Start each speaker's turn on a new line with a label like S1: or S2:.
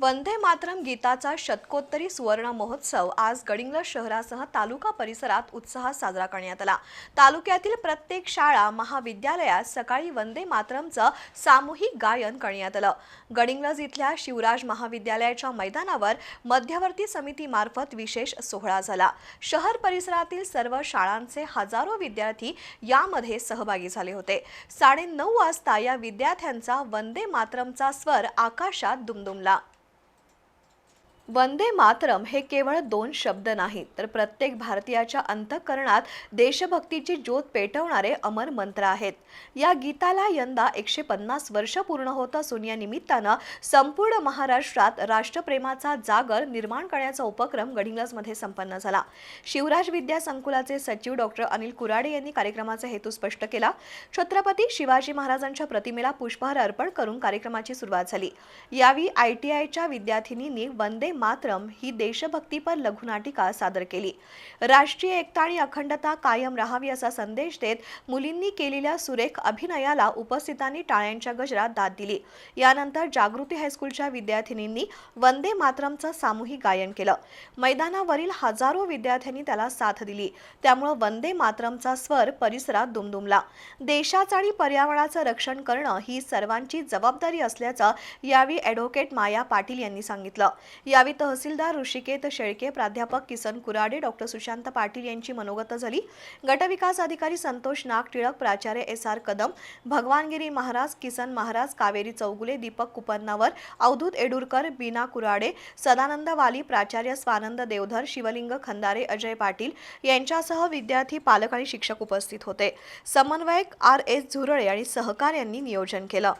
S1: वंदे मातरम गीताचा शतकोत्तरी सुवर्ण महोत्सव आज गडिंग्लज शहरासह तालुका परिसरात उत्साहात साजरा करण्यात आला. तालुक्यातील प्रत्येक शाळा महाविद्यालयात सकाळी वंदे मातरमचं सामूहिक गायन करण्यात आलं. गडिंग्लज इथल्या शिवराज महाविद्यालयाच्या मैदानावर मध्यवर्ती समितीमार्फत विशेष सोहळा झाला. शहर परिसरातील सर्व शाळांचे हजारो विद्यार्थी यामध्ये सहभागी झाले होते. साडेनऊ वाजता या विद्यार्थ्यांचा वंदे मातरमचा स्वर आकाशात दुमदुमला. वंदे मातरम हे केवळ दोन शब्द नाहीत तर प्रत्येक भारतीयाच्या अंतःकरणात देशभक्तीची ज्योत पेटवणारे अमर मंत्र आहेत. या गीताला यंदा एकशे पन्नास वर्ष पूर्ण होत असून या निमित्तानं संपूर्ण महाराष्ट्रात राष्ट्रप्रेमाचा जागर निर्माण करण्याचा उपक्रम गडिंग्लजमध्ये संपन्न झाला. शिवराज विद्या संकुलाचे सचिव डॉक्टर अनिल कुराडे यांनी कार्यक्रमाचा हेतू स्पष्ट केला. छत्रपती शिवाजी महाराजांच्या प्रतिमेला पुष्पहार अर्पण करून कार्यक्रमाची सुरुवात झाली. यावेळी आय टी आयच्या विद्यार्थिनींनी वंदे मातरम ही देशभक्तीपर लघुनाटिका सादर केली. राष्ट्रीय एकता आणि अखंडता कायम राहावी असा संदेश देत मुलींनी केलेल्या सुरेख अभिनयाला उपस्थितांनी टाळ्यांच्या गजरात दाद दिली. यानंतर जागृती हायस्कूलच्या विद्यार्थिनींनी वंदे मातरमचं सामूहिक गायन केलं. मैदानावरील हजारो विद्यार्थ्यांनी त्याला साथ दिली. त्यामुळे वंदे मातरमचा स्वर परिसरात दुमदुमला. देशाचं आणि पर्यावरणाचं रक्षण करणं ही सर्वांची जबाबदारी असल्याचं यावेळी ॲडव्होकेट माया पाटील यांनी सांगितलं. यावेळी तहसीलदार ऋषिकेत शेळके प्राध्यापक किसन कुराडे डॉक्टर सुशांत पाटील यांची मनोगत झाली. गटविकास अधिकारी संतोष नाग टिळक प्राचार्य एस आर कदम भगवानगिरी महाराज किसन महाराज कावेरी चौगुले दीपक कुपन्नावर अवधूत एडुरकर बीना कुराडे सदानंद वाली प्राचार्य स्वानंद देवधर शिवलिंग खंदारे अजय पाटील यांच्यासह विद्यार्थी पालक आणि शिक्षक उपस्थित होते. समन्वयक आर एस झुरळे आणि सहकार्यांनी नियोजन केलं.